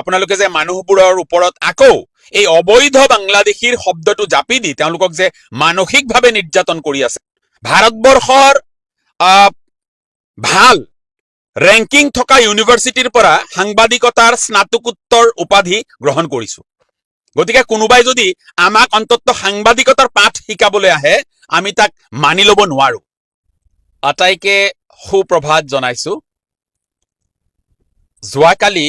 আপোনালোকে যে মানুহবোৰৰ ওপৰত আকৌ এই অবৈধ বাংলাদেশীৰ শব্দটো জাপি দি তেওঁলোকক যে মানসিকভাৱে নিৰ্যাতন কৰি আছে, ভাৰতবৰ্ষৰ ভালো ৰেংকিং থকা ইউনিভাৰ্চিটিৰ পৰা সাংবাদিকতাৰ স্নাতকোত্তৰ উপাধি গ্ৰহণ কৰিছো। গতিকে কোনোবাই যদি আমাক অন্তত সাংবাদিকতাৰ পাঠ শিকাবলৈ আহে, আমি তাক মানি ল'ব নোৱাৰো। আটাইকে সুপ্ৰভাত জনাইছো। যোৱাকালি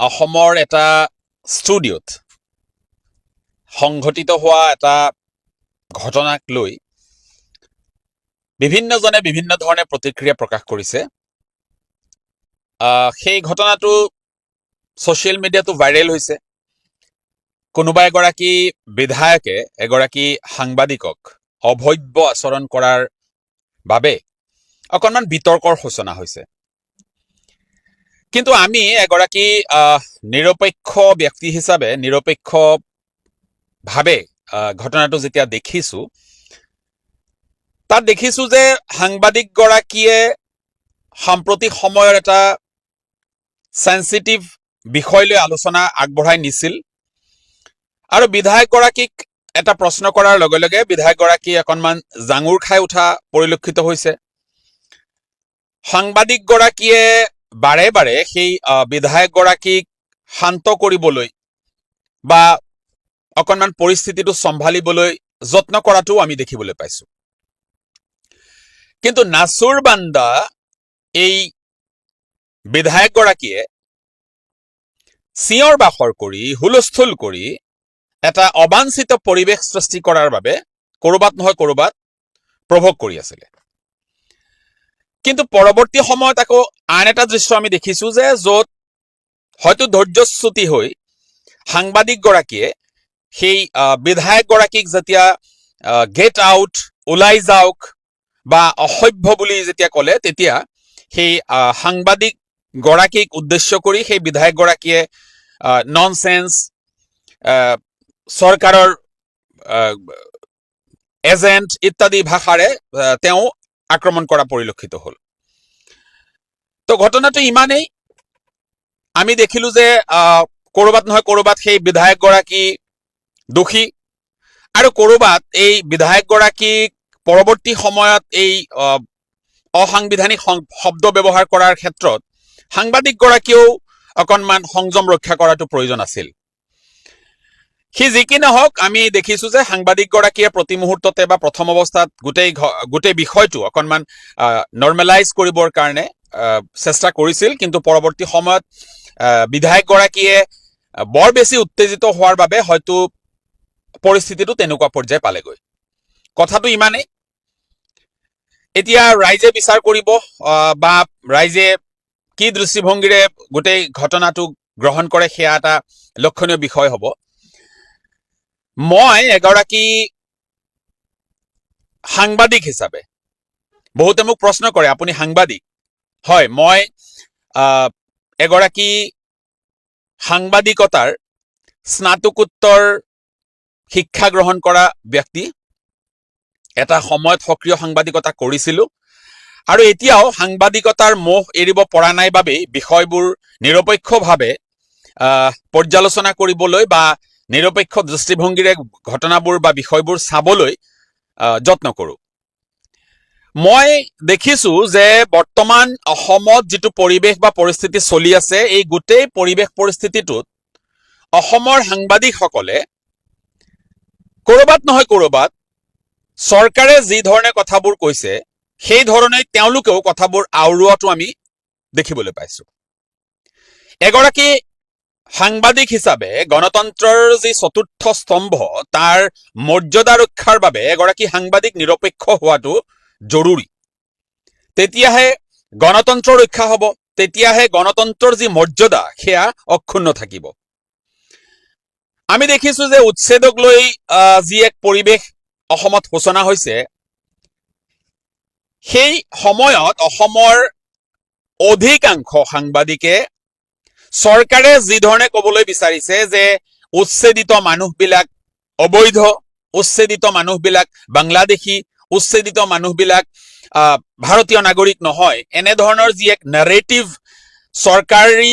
অসমৰ এটা ষ্টুডিঅ'ত সংঘটিত হোৱা এটা ঘটনাক লৈ বিভিন্নজনে বিভিন্ন ধৰণে প্ৰতিক্ৰিয়া প্ৰকাশ কৰিছে। সেই ঘটনাটো ছ'চিয়েল মিডিয়াটো ভাইৰেল হৈছে। কোনোবা এগৰাকী বিধায়কে, এগৰাকী সাংবাদিকক অভব্য আচৰণ কৰাৰ বাবে অকণমান বিতৰ্কৰ সূচনা হৈছে। কিন্তু আমি এগৰাকী নিৰপেক্ষ ব্যক্তি হিচাপে নিৰপেক্ষভাৱে ঘটনাটো যেতিয়া দেখিছো, তাত দেখিছো যে সাংবাদিকগৰাকীয়ে সাম্প্ৰতিক সময়ৰ এটা চেঞ্চিটিভ বিষয় লৈ আলোচনা আগবঢ়াই নিছিল। আৰু বিধায়কগৰাকীক এটা প্ৰশ্ন কৰাৰ লগে লগে বিধায়কগৰাকী অকণমান জাঙুৰ খাই উঠা পৰিলক্ষিত হৈছে। সাংবাদিকগৰাকীয়ে বাৰে বাৰে সেই বিধায়কগৰাকীক শান্ত কৰিবলৈ বা অকণমান পৰিস্থিতিটো চম্ভালিবলৈ যত্ন কৰাটোও আমি দেখিবলৈ পাইছো। কিন্তু নাচুৰ বান্দা এই বিধায়কগৰাকীয়ে চিঞৰ বাখৰ কৰি, হুলস্থুল কৰি এটা অবাঞ্ছিত পৰিৱেশ সৃষ্টি কৰাৰ বাবে ক'ৰবাত নহয় ক'ৰবাত প্ৰভোগ কৰি আছিলে। কিন্তু পৰৱৰ্তী সময়ত আকৌ আন এটা দৃশ্য আমি দেখিছো যে য'ত হয়তো ধৈৰ্যচ্যুতি হৈ সাংবাদিকগৰাকীয়ে সেই বিধায়কগৰাকীক যেতিয়া গেট আউট ওলাই যাওক বা অসভ্য বুলি যেতিয়া ক'লে তেতিয়া সেই আহ, সাংবাদিক গৰাকীক উদ্দেশ্য কৰি সেই বিধায়কগৰাকীয়ে নন চেন্স চৰকাৰৰ এজেণ্ট ইত্যাদি ভাষাৰে তেওঁ আক্ৰমণ কৰা পৰিলক্ষিত হ'ল। তো ঘটনাটো ইমানেই, আমি দেখিলো যে ক'ৰবাত নহয় ক'ৰবাত সেই বিধায়কগৰাকী দোষী। আৰু ক'ৰবাত এই বিধায়কগৰাকীক পৰৱৰ্তী সময়ত এই অসাংবিধানিক শব্দ ব্যৱহাৰ কৰাৰ ক্ষেত্ৰত সাংবাদিকগৰাকীয়েও অকণমান সংযম ৰক্ষা কৰাটো প্ৰয়োজন আছিল। সি যি কি নহওক, আমি দেখিছো যে সাংবাদিকগৰাকীয়ে প্ৰতি মুহূৰ্ততে বা প্ৰথম অৱস্থাত গোটেই গোটেই বিষয়টো অকণমান নৰ্মেলাইজ কৰিবৰ কাৰণে চেষ্টা কৰিছিল। কিন্তু পৰৱৰ্তী সময়ত বিধায়কগৰাকীয়ে বৰ বেছি উত্তেজিত হোৱাৰ বাবে হয়তো পৰিস্থিতিটো তেনেকুৱা পৰ্যায় পালেগৈ। কথাটো ইমানেই। এতিয়া ৰাইজে বিচাৰ কৰিব বা ৰাইজে কি দৃষ্টিভংগীৰে গোটেই ঘটনাটো গ্ৰহণ কৰে সেয়া এটা লক্ষণীয় বিষয় হ'ব। মই এগৰাকী সাংবাদিক হিচাপে, বহুতে মোক প্ৰশ্ন কৰে, আপুনি সাংবাদিক? হয়, মই এগৰাকী সাংবাদিকতাৰ স্নাতকোত্তৰ শিক্ষা গ্ৰহণ কৰা ব্যক্তি। এটা সময়ত সক্ৰিয় সাংবাদিকতা কৰিছিলো। আৰু এতিয়াও সাংবাদিকতাৰ মোহ এৰিব পৰা নাই বাবেই বিষয়বোৰ নিৰপেক্ষভাৱে পৰ্যালোচনা কৰিবলৈ বা নিৰপেক্ষ দৃষ্টিভংগীৰে ঘটনাবোৰ বা বিষয়বোৰ চাবলৈ যত্ন কৰোঁ। মই দেখিছো যে বৰ্তমান অসমত যিটো পৰিৱেশ বা পৰিস্থিতি চলি আছে, এই গোটেই পৰিৱেশ পৰিস্থিতিটোত অসমৰ সাংবাদিকসকলে ক'ৰবাত নহয় ক'ৰবাত চৰকাৰে যি ধৰণে কথাবোৰ কৈছে, সেই ধৰণে তেওঁলোকেও কথাবোৰ আওৰোৱাটো আমি দেখিবলৈ পাইছো। এগৰাকী সাংবাদিক হিচাপে গণতন্ত্ৰৰ যি চতুৰ্থ স্তম্ভ, তাৰ মৰ্যাদা ৰক্ষাৰ বাবে এগৰাকী সাংবাদিক নিৰপেক্ষ হোৱাটো জৰুৰী। তেতিয়াহে গণতন্ত্ৰ ৰক্ষা হ'ব, তেতিয়াহে গণতন্ত্ৰৰ যি মৰ্যাদা, সেয়া অক্ষুণ্ণ থাকিব। আমি দেখিছো যে উচ্ছেদক লৈ যি এক পৰিৱেশ অসমত সূচনা হৈছে, সেই সময়ত অসমৰ অধিকাংশ সাংবাদিকে চৰকাৰে যি ধৰণে ক'বলৈ বিচাৰিছে যে উচ্ছেদিত মানুহবিলাক অবৈধ, উচ্ছেদিত মানুহবিলাক বাংলাদেশী, উচ্ছেদিত মানুহবিলাক ভাৰতীয় নাগৰিক নহয়, এনেধৰণৰ যি এক নেৰেটিভ চৰকাৰী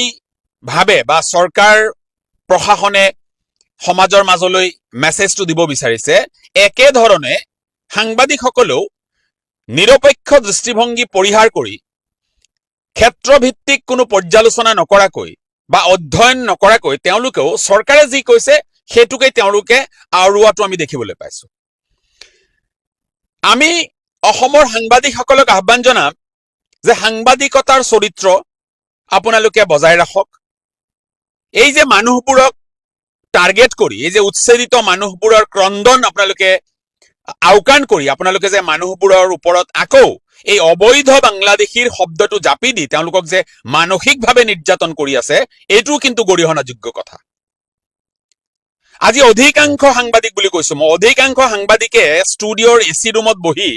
ভাবে বা চৰকাৰ প্ৰশাসনে সমাজৰ মাজলৈ মেছেজটো দিব বিচাৰিছে একেধৰণে সাংবাদিকসকলেও নিৰপেক্ষ দৃষ্টিভংগী পৰিহাৰ কৰি ক্ষেত্ৰভিত্তিক কোনো পৰ্যালোচনা নকৰাকৈ বা অধ্যয়ন নকৰাকৈ তেওঁলোকেও চৰকাৰে যি কৈছে, সেইটোকে তেওঁলোকে আওৰোৱাটো আমি দেখিবলৈ পাইছো। আমি অসমৰ সাংবাদিকসকলক আহ্বান জনাম যে সাংবাদিকতাৰ চৰিত্ৰ আপোনালোকে বজাই ৰাখক। এই যে মানুহবোৰক টাৰ্গেট কৰি, এই যে উচ্ছেদিত মানুহবোৰৰ ক্ৰদন আপোনালোকে আওকাণ কৰি, আপোনালোকে যে মানুহবোৰৰ ওপৰত আকৌ এই অবৈধ বাংলাদেশীৰ শব্দটো জাপি দি যে মানসিকভাৱে নিৰ্যাতন কৰি আছে, এইটোও কিন্তু গৰিহণাযোগ্য কথা। আজি অধিকাংশ সাংবাদিক বুলি কৈছো অধিকাংশ সাংবাদিকে ষ্টুডিঅ'ৰ এ চি বহি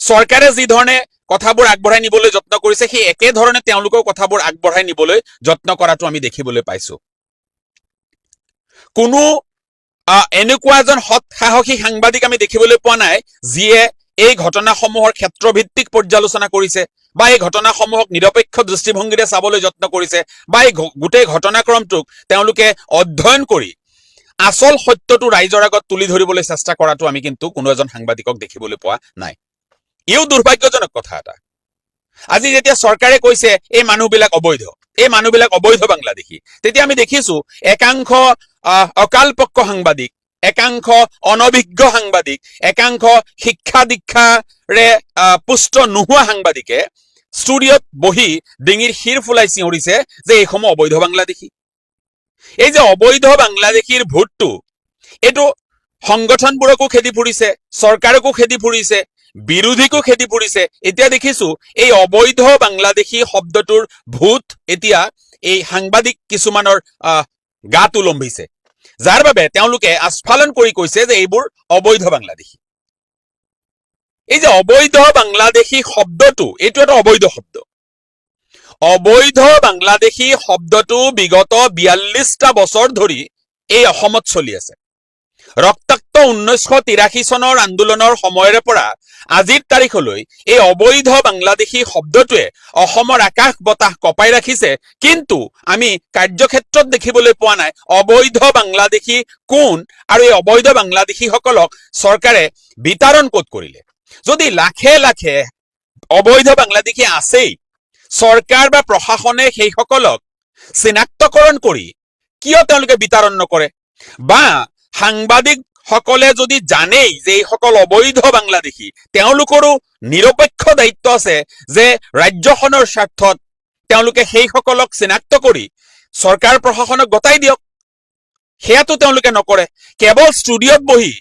চৰকাৰে যি ধৰণে কথাবোৰ আগবঢ়াই নিবলৈ যত্ন কৰিছে, সেই একেধৰণে তেওঁলোকেও কথাবোৰ আগবঢ়াই নিবলৈ যত্ন কৰাটো আমি দেখিবলৈ পাইছো। কোনো এনেকুৱা এজন সৎ সাহসী সাংবাদিক আমি দেখিবলৈ পোৱা নাই, যিয়ে এই ঘটনাসমূহৰ ক্ষেত্ৰভিত্তিক পৰ্যালোচনা কৰিছে বা এই ঘটনাসমূহক নিৰপেক্ষ দৃষ্টিভংগীৰে চাবলৈ যত্ন কৰিছে বা এই গোটেই ঘটনাক্ৰমটোক তেওঁলোকে অধ্যয়ন কৰি আচল সত্যটো ৰাইজৰ আগত তুলি ধৰিবলৈ চেষ্টা কৰাটো আমি কিন্তু কোনো এজন সাংবাদিকক দেখিবলৈ পোৱা নাই। ইও দুৰ্ভাগ্যজনক কথা এটা। আজি যেতিয়া চৰকাৰে কৈছে, এই মানুহবিলাক অবৈধ, এই মানুহবিলাক অবৈধ বাংলাদেশী, তেতিয়া আমি দেখিছো একাংশ অকালপক্ষ সাংবাদিক একাংশ অনভিজ্ঞ সাংবাদিক, একাংশ শিক্ষা দীক্ষাৰে পুষ্ট নোহোৱা সাংবাদিকে ষ্টুডিঅ'ত বহি ডিঙিৰ শিৰ ফুলাই চিঞৰিছে যে এইসমূহ অবৈধ বাংলাদেশী। এই যে অবৈধ বাংলাদেশীৰ ভোটটো, এইটো সংগঠনবোৰকো খেদি ফুৰিছে, চৰকাৰকো খেদি ফুৰিছে, বিৰোধীকো খেদি ফুৰিছে। এতিয়া দেখিছো, এই অবৈধ বাংলাদেশী শব্দটোৰ ভূত এতিয়া এই সাংবাদিক কিছুমানৰ গাত উলম্বিছে যাৰ বাবে তেওঁলোকে আস্ফালন কৰি কৈছে যে এইবোৰ অবৈধ বাংলাদেশী। এই যে অবৈধ বাংলাদেশী শব্দটো, এইটো এটা অবৈধ শব্দ। অবৈধ বাংলাদেশী শব্দটো বিগত বিয়াল্লিছটা বছৰ ধৰি এই অসমত চলি আছে। ৰক্তাক্ত ঊনৈছশ তিৰাশী চনৰ আন্দোলনৰ সময়ৰে পৰা, আজিৰ তাৰিখলৈ এই অবৈধ বাংলাদেশী শব্দটোৱে অসমৰ আকাশ বতাহ কপাই ৰাখিছে। কিন্তু আমি কাৰ্যক্ষেত্ৰত দেখিবলৈ পোৱা নাই অবৈধ বাংলাদেশী কোন আৰু এই অবৈধ বাংলাদেশীসকলক চৰকাৰে বিতাৰণ ক'ত কৰিলে। যদি লাখে লাখে অবৈধ বাংলাদেশী আছেই, চৰকাৰ বা প্ৰশাসনে সেইসকলক চিনাক্তকৰণ কৰি কিয় তেওঁলোকে বিতাৰণ নকৰে? বা সাংবাদিক সকলে যদি জানেই যে এইসকল অবৈধ বাংলাদেশী, তেওঁলোকৰো নিৰপেক্ষ দায়িত্ব আছে যে ৰাজ্যখনৰ স্বাৰ্থত তেওঁলোকে সেইসকলক চিনাক্ত কৰি চৰকাৰ প্ৰশাসনক গতাই দিয়ক। সেয়াটো তেওঁলোকে নকৰে। কেৱল ষ্টুডিঅ'ত বহি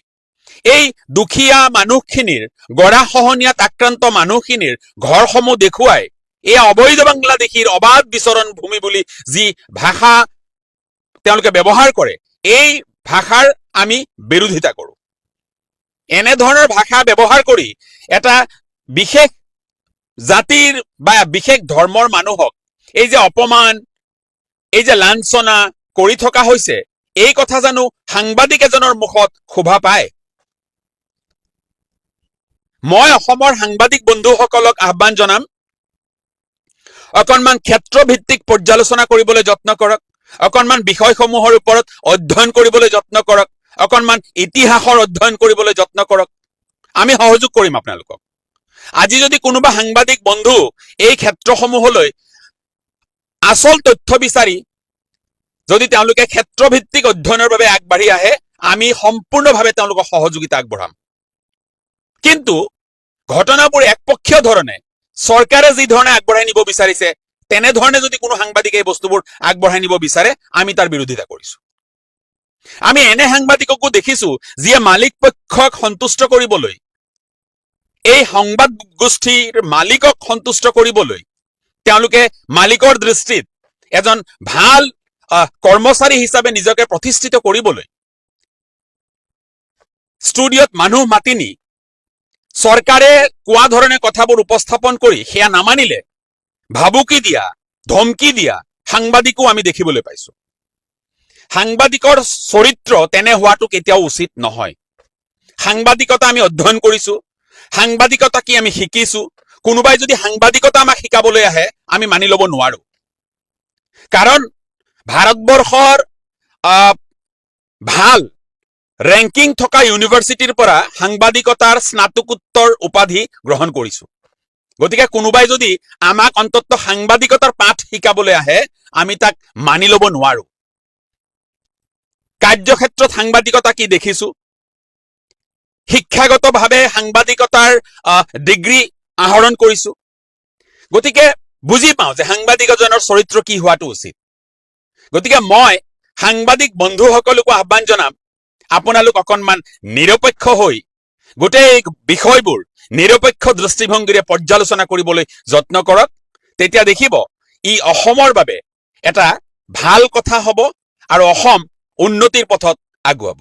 এই দুখীয়া মানুহখিনিৰ গৰাখহনীয়াত আক্ৰান্ত মানুহখিনিৰ ঘৰসমূহ দেখুৱাই এই অবৈধ বাংলাদেশীৰ অবাধ বিচৰণ ভূমি বুলি যি ভাষা তেওঁলোকে ব্যৱহাৰ কৰে, এই ভাষাৰ আমি বিৰোধিতা কৰো। এনেধৰণৰ ভাষা ব্যৱহাৰ কৰি এটা বিশেষ জাতিৰ বা বিশেষ ধৰ্মৰ মানুহক এই যে অপমান, এই যে লাঞ্ছনা কৰি থকা হৈছে, এই কথা জানো সাংবাদিক এজনৰ মুখত শোভা পায়। মই অসমৰ সাংবাদিক বন্ধুসকলক আহ্বান জনাম, অকণমান ক্ষেত্ৰভিত্তিক পৰ্যালোচনা কৰিবলৈ যত্ন কৰক, অকণমান বিষয়সমূহৰ ওপৰত অধ্যয়ন কৰিবলৈ যত্ন কৰক অকণমান ইতিহাসৰ অধ্যয়ন কৰিবলৈ যত্ন কৰক। আমি সহযোগ কৰিম আপোনালোকক। আজি যদি কোনোবা সাংবাদিক বন্ধু এই ক্ষেত্ৰসমূহলৈ আচল তথ্য বিচাৰি, যদি তেওঁলোকে ক্ষেত্ৰভিত্তিক অধ্যয়নৰ বাবে আগবাঢ়ি আহে, আমি সম্পূৰ্ণভাৱে তেওঁলোকক সহযোগিতা আগবঢ়াম। কিন্তু ঘটনাবোৰ একপক্ষীয় ধৰণে, চৰকাৰে যি ধৰণে আগবঢ়াই নিব বিচাৰিছে, তেনেধৰণে যদি কোনো সাংবাদিকে এই বস্তুবোৰ আগবঢ়াই নিব বিচাৰে, আমি তাৰ বিৰোধিতা কৰিছো। আমি এনে সাংবাদিককো দেখিছো যিয়ে মালিক পক্ষক সন্তুষ্ট কৰিবলৈ। এই সংবাদ গোষ্ঠীৰ মালিকক সন্তুষ্ট কৰিবলৈ। তেওঁলোকে মালিকৰ দৃষ্টিত এজন ভালো কৰ্মচাৰী হিচাপে নিজকে প্ৰতিষ্ঠিত কৰিবলৈ। ষ্টুডিঅ'ত মানুহ মাতি নি চৰকাৰে কোৱা ধৰণে কথাবোৰ উপস্থাপন কৰি সেয়া নামানিলে। ভাবুকি দিয়া, ধমকি দিয়া সাংবাদিকো আমি দেখিবলৈ পাইছো। সাংবাদিকৰ চৰিত্ৰ তেনে হোৱাটো কেতিয়াও উচিত নহয়। সাংবাদিকতা আমি অধ্যয়ন কৰিছো, সাংবাদিকতা কি আমি শিকিছো, কোনোবাই যদি সাংবাদিকতা আমাক শিকাবলৈ আহে, আমি মানি ল'ব নোৱাৰো। কাৰণ ভাৰতবৰ্ষৰ ভালো ৰেংকিং থকা ইউনিভাৰ্চিটিৰ পৰা সাংবাদিকতাৰ স্নাতকোত্তৰ উপাধি গ্ৰহণ কৰিছো। গতিকে কোনোবাই যদি আমাক অন্তত সাংবাদিকতাৰ পাঠ শিকাবলৈ আহে, আমি তাক মানি ল'ব নোৱাৰো। কাৰ্যক্ষেত্ৰত সাংবাদিকতা কি দেখিছো? শিক্ষাগতভাৱে সাংবাদিকতাৰ ডিগ্ৰী আহৰণ কৰিছো। গতিকে বুজি পাওঁ যে সাংবাদিক এজনৰ চৰিত্ৰ কি হোৱাটো উচিত। গতিকে মই সাংবাদিক বন্ধুসকলকো আহ্বান জনাম, আপোনালোক অকণমান নিৰপেক্ষ হৈ গোটেই বিষয়বোৰ নিৰপেক্ষ দৃষ্টিভংগীৰে পৰ্যালোচনা কৰিবলৈ যত্ন কৰক। তেতিয়া দেখিব ই অসমৰ বাবে এটা ভালো কথা হ'ব আৰু অসম উন্নতিৰ পথত আগুৱাব।